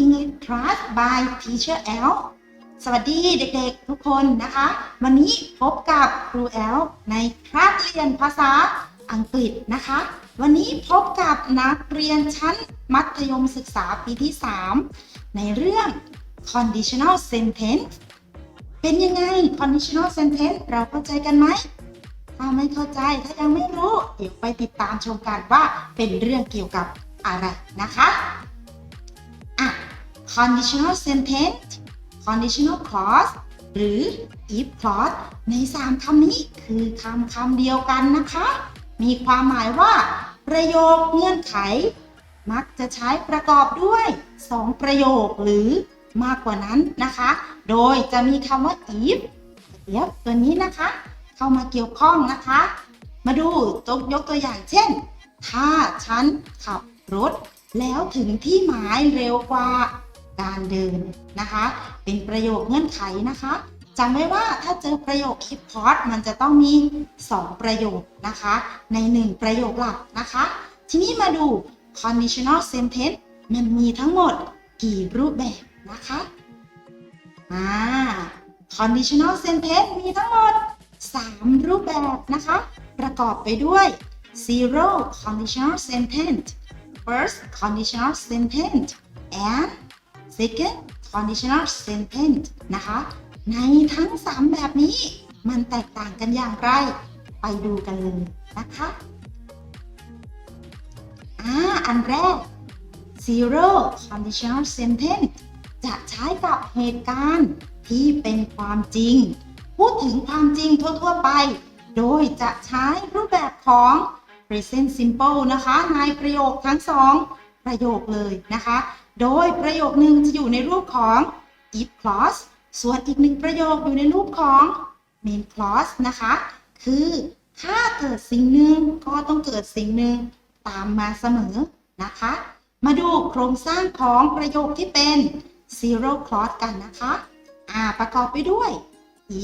English Class by Teacher L สวัสดีเด็กๆ ทุกคนนะคะ วันนี้พบกับครูแอลในคลาสเรียนภาษาอังกฤษนะคะ วันนี้พบกับนักเรียนชั้นมัธยมศึกษาปีที่ 3 ในเรื่อง conditional sentence เป็นยังไง conditional sentence เราเข้าใจกันไหมถ้าไม่เข้าใจถ้ายังไม่รู้ เดี๋ยวไปติดตามชมกันว่าเป็นเรื่องเกี่ยวกับอะไรนะคะ conditional sentence conditional clause หรือ if clause ใน 3คำนี้คือคำคำเดียวกันนะคะ มีความหมายว่า ประโยคเงื่อนไข มักจะใช้ประกอบด้วย 2 ประโยคหรือมากกว่านั้นนะคะ โดยจะมีคำว่า if เดี๋ยวตัวนี้นะคะ เข้ามาเกี่ยวข้องนะคะ มาดูตัวยกตัวอย่างเช่น ถ้าฉันขับรถ แล้วถึงที่หมายเร็วกว่า การเดินนะคะ เป็นประโยคเงื่อนไขนะคะจำไว้ว่าถ้าเจอประโยค if clause มันจะต้องมี 2 ประโยคนะคะ ใน 1 ประโยคหลักนะคะ ทีนี้มาดู conditional sentence มันมีทั้งหมดกี่รูปแบบนะคะอ่า conditional sentence มีทั้งหมด 3 รูปแบบนะคะ ประกอบไปด้วย zero conditional sentence first conditional sentence and second conditional sentence นะคะ ในทั้ง 3 แบบนี้มันแตกต่างกันอย่างไร ไปดูกันเลยนะคะอ่าอันแรก zero conditional sentence จะใช้กับเหตุการณ์ที่เป็นความจริง พูดถึงความจริงทั่ว ๆ ไป โดยจะใช้รูปแบบของ present simple นะคะ ในประโยคทั้งสองประโยคเลยนะคะ โดยประโยคหนึ่งจะอยู่ในรูปของ if clause ส่วนอีกหนึ่งประโยคอยู่ในรูปของ main clause นะคะ คือถ้าเกิดสิ่งหนึ่งก็ต้องเกิดสิ่งหนึ่งตามมาเสมอนะคะ มาดูโครงสร้างของประโยคที่เป็น zero clause กันนะคะอ่าประกอบไปด้วย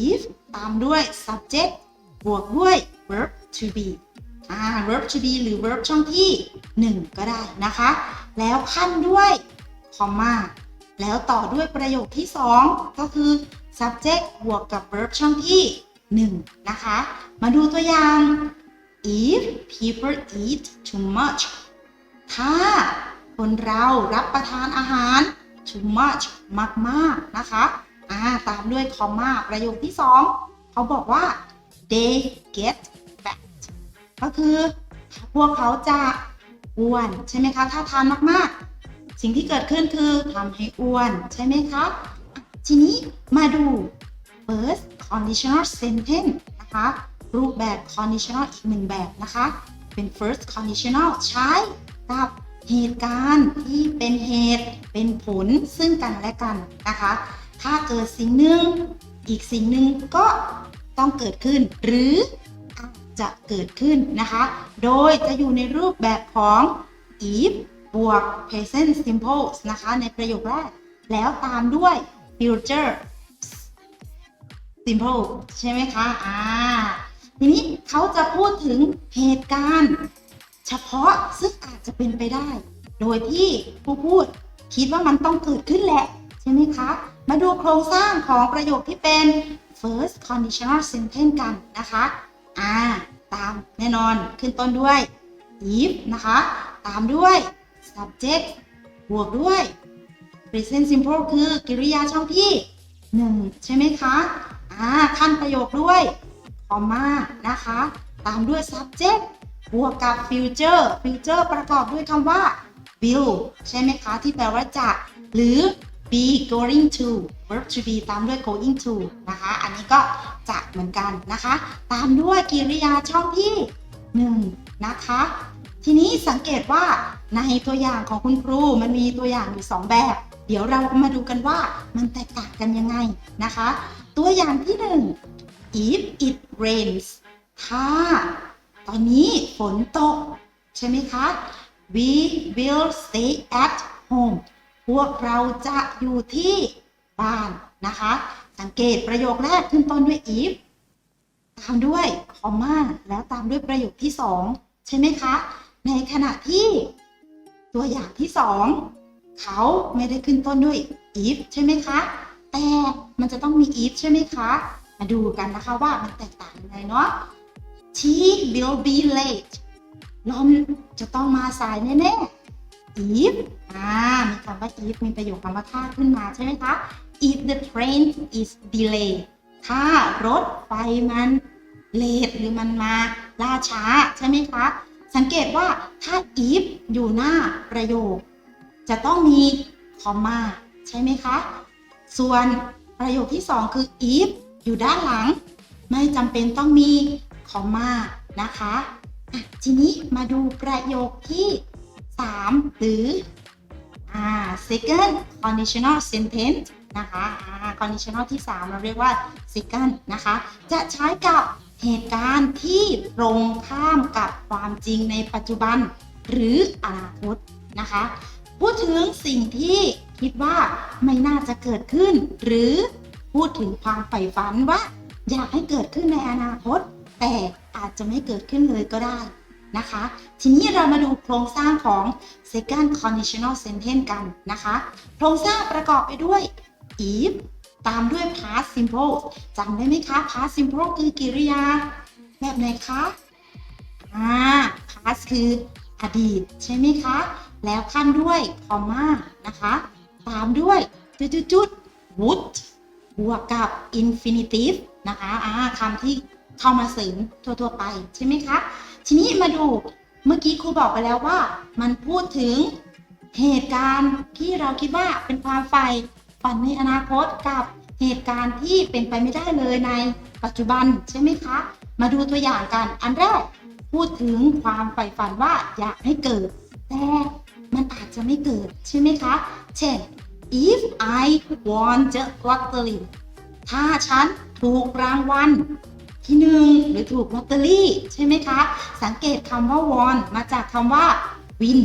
if ตามด้วย subject บวกด้วย verb to be อ่า verb to be หรือ verb ช่องที่ 1 ก็ได้นะคะ แล้วขั้นด้วย comma แล้วต่อด้วยประโยคที่ 2 ก็คือ subject บวกกับ verb ช่องที่ 1 นะคะ มาดูตัวอย่าง if people eat too much ถ้าคนเรารับประทานอาหาร too much มากๆนะคะอ่าตามด้วยคอมมาประโยคที่ 2 เขาบอกว่า they get fat ก็คือ พวกเขาจะอ้วน ใช่ไหมคะ ถ้าทานมาก ๆ สิ่งที่เกิดขึ้นคือทำให้อ้วนใช่ไหมคะ ทีนี้มาดู first conditional sentence นะคะ รูปแบบ conditional อีกหนึ่งแบบนะคะ เป็น first conditional ใช้กับเหตุการณ์ที่เป็นเหตุเป็นผลซึ่งกันและกันนะคะ ถ้าเกิดสิ่งหนึ่งอีกสิ่งหนึ่งก็ต้องเกิดขึ้น หรืออาจจะเกิดขึ้นนะคะ โดยจะอยู่ในรูปแบบของ if บวก present simple นะคะ ในประโยคแรก แล้วตามด้วย future simple ใช่ไหมคะ อ่า ทีนี้เขาจะพูดถึงเหตุการณ์ เฉพาะซึ่งอาจจะเป็นไปได้ โดยที่ผู้พูดคิดว่ามันต้องเกิดขึ้นแหละ ใช่ไหมคะ มาดูโครงสร้างของประโยคที่เป็น first conditional sentence กันนะคะ อ่า ตามแน่นอนขึ้นต้นด้วย if นะคะ ตามด้วย subject บวกด้วย present simple คือกริยาช่องที่ 1 ใช่ไหมคะอ่าขั้นประโยคด้วย comma นะคะ ตามด้วย subject บวกกับ future future ประกอบด้วยคำว่า will ใช่ไหมคะ ที่แปลว่าจะ หรือ be going to verb to be ตามด้วย going to นะคะ อันนี้ก็จะเหมือนกันนะคะ ตามด้วยกริยาช่องที่ 1 นะคะ ทีนี้สังเกตว่าในตัวอย่างของคุณครูมันมีตัวอย่างอยู่ 2 แบบ เดี๋ยวเรามาดูกันว่ามันแตกต่างกันยังไงนะคะ ตัวอย่างที่ 1 if it rains ถ้าตอนนี้ฝนตก ใช่ไหมคะ we will stay at home พวกเราจะอยู่ที่บ้านนะคะ สังเกตประโยคแรกขึ้นต้นด้วย if ตามด้วย comma แล้วตามด้วยประโยคที่ 2 ใช่ไหมคะ ในขณะที่ตัวอย่างที่2เขาไม่ได้ขึ้นต้นด้วย if ใช่ไหมคะ แต่มันจะต้องมี if ใช่ไหมคะ มาดูกันนะคะว่ามันแตกต่างยังไงเนาะ she will be late ลอนจะต้องมาสายแน่ๆ if อ่า มีคำว่า if มีประโยคคำว่าถ้าขึ้นมาใช่ไหมคะ if the train is delayed ถ้ารถไฟมันเลทหรือมันมาล่าช้าใช่ไหมคะ สังเกตว่าถ้า if อยู่หน้าประโยค จะต้องมีคอมมาใช่ไหมคะ ส่วนประโยคที่ 2 คือ if อยู่ด้านหลัง ไม่จำเป็นต้องมีคอมมานะคะะทีนี้มาดูประโยคที่ 3 หรืออ second conditional sentence นะคะอ่า conditional ที่ 3 เราเรียกว่า second นะคะ จะใช้กับเหตุการณ์ที่ตรงข้ามกับความจริงในปัจจุบันหรืออนาคตนะคะ พูดถึงสิ่งที่คิดว่าไม่น่าจะเกิดขึ้น หรือพูดถึงความใฝ่ฝันว่า อยากให้เกิดขึ้นในอนาคต แต่อาจจะไม่เกิดขึ้นเลยก็ได้นะคะ ทีนี้เรามาดูโครงสร้างของ second conditional sentence กันนะคะ โครงสร้างประกอบไปด้วย if ตามด้วย past simple จำได้ไหมคะ past simple คือกิริยา แบบไหนคะ อ่า past คืออดีต ใช่ไหมคะ แล้วขั้นด้วย comma นะคะ ตามด้วยจุดๆๆ would บวกกับ infinitive นะคะอ่าคำที่เข้ามาเสริมทั่วๆไป ใช่ไหมคะ ทีนี้มาดูเมื่อกี้ครูบอกไปแล้วว่า มันพูดถึงเหตุการณ์ที่เราคิดว่าเป็นความฝ่ ฝันในอนาคตกับเหตุการณ์ที่เป็นไปไม่ได้เลยในปัจจุบันใช่ไหมคะ มาดูตัวอย่างกัน อันแรกพูดถึงความใฝ่ฝันว่าอยากให้เกิด แต่มันอาจจะไม่เกิดใช่ไหมคะ เช่น if I won the lottery ถ้าฉันถูกรางวัลที่หนึ่งหรือถูกลอตเตอรี่ใช่ไหมคะ สังเกตคำว่า won มาจากคำว่า win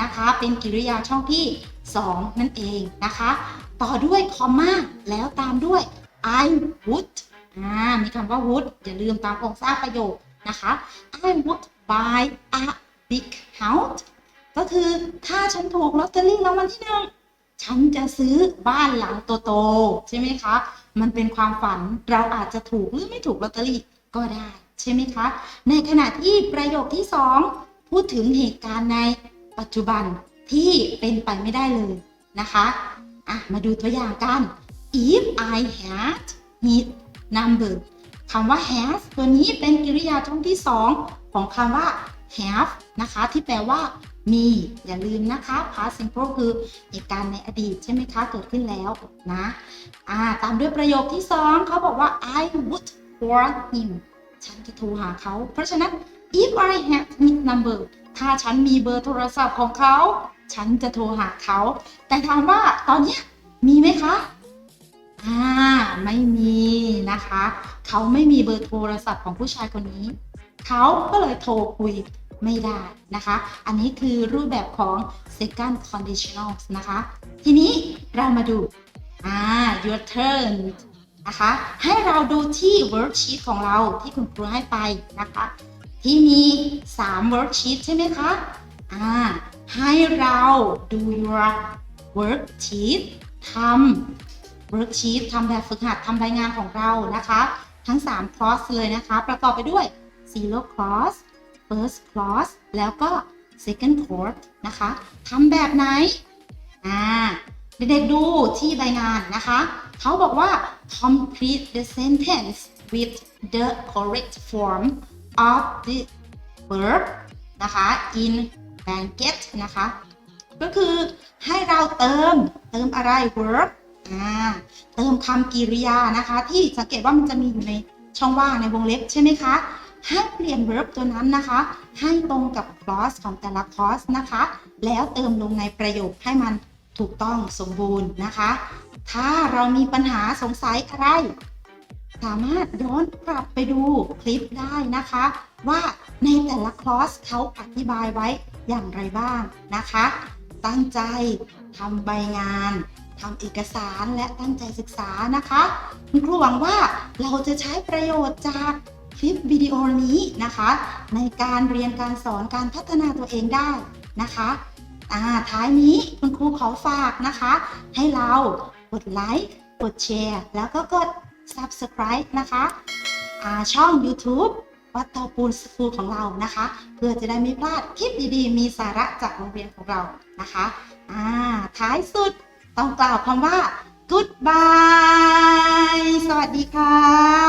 นะคะ เป็นกริยาช่องที่ 2 นั่นเองนะคะ ต่อด้วยคอมมาแล้วตามด้วย I would อ่ามีคำว่า would อย่าลืมตามโครงสร้างประโยคนะคะ I would buy a big house ก็คือถ้าฉันถูกลอตเตอรี่รางวัลที่หนึ่งฉันจะซื้อบ้านหลังโตๆใช่ไหมคะ มันเป็นความฝันเราอาจจะถูกหรือไม่ถูกลอตเตอรี่ก็ได้ใช่ไหมคะ ในขณะที่ประโยคที่ 2 พูดถึงเหตุการณ์ในปัจจุบันที่เป็นไปไม่ได้เลยนะคะ อะ มาดูตัวอย่างกัน if I had his number คำว่า has ตัวนี้เป็นกริยาช่องที่ 2 ของคำว่า have นะคะ ที่แปลว่ามี อย่าลืมนะคะ past simple คือเหตุการณ์ในอดีตใช่ไหมคะ เกิดขึ้นแล้วนะอ่าตามด้วยประโยคที่ 2 เขาบอกว่า I would call him ฉันจะโทรหาเขา เพราะฉะนั้น if I had his number ถ้าฉันมีเบอร์โทรศัพท์ของเขา ฉันจะโทรหาเขา แต่ถามว่าตอนนี้มีไหมคะ อ่า ไม่มีนะคะ เขาไม่มีเบอร์โทรศัพท์ของผู้ชายคนนี้ เขาก็เลยโทรคุยไม่ได้นะคะ อันนี้คือรูปแบบของ second conditional นะคะ ทีนี้เรามาดู อ่า your turn นะคะ ให้เราดูที่ worksheet ของเราที่คุณครูให้ไปนะคะ ที่มี 3 worksheet ใช่ไหมคะ อ่าให้เราดู your worksheet ทำ worksheet ทำแบบฝึกหัดทำรายงานของเรานะคะ ทั้ง 3 clause เลยนะคะ ประกอบไปด้วย zero clause first clause แล้วก็ second clause นะคะทำแบบไหน อ่า เด็กๆดูที่ใบงานนะคะ เขาบอกว่า complete the sentence with the correct form of the verb นะคะ in blanket นะคะ ก็คือให้เราเติมเติมอะไร verb อ่าเติมคำกริยานะคะ ที่สังเกตว่ามันจะมีอยู่ในช่องว่างในวงเล็บใช่ไหมคะให้เปลี่ยน verb ตัวนั้นนะคะ ให้ตรงกับ clause ของแต่ละ clause นะคะ แล้วเติมลงในประโยคให้มันถูกต้องสมบูรณ์นะคะ ถ้าเรามีปัญหาสงสัยอะไร สามารถย้อนกลับไปดูคลิปได้นะคะ ว่าในแต่ละคลอสเขาอธิบายไว้ อย่างไรบ้างนะคะ ตั้งใจทำใบงานทำเอกสารและตั้งใจศึกษานะคะคุณครูหวังว่าเราจะใช้ประโยชน์จากคลิปวิดีโอนี้นะคะ ในการเรียนการสอนการพัฒนาตัวเองได้นะคะท้ายนี้คุณครูขอฝากนะคะ ให้เรากดไลค์กดแชร์แล้วก็กด subscribe นะคะช่อง YouTube วัดเตาปูนสกูลของเรานะคะ เพื่อจะได้ไม่พลาดคลิปดีๆ มีสาระจากโรงเรียนของเรานะคะอ่าท้ายสุดต้องกล่าวคำว่า goodbye สวัสดีค่ะ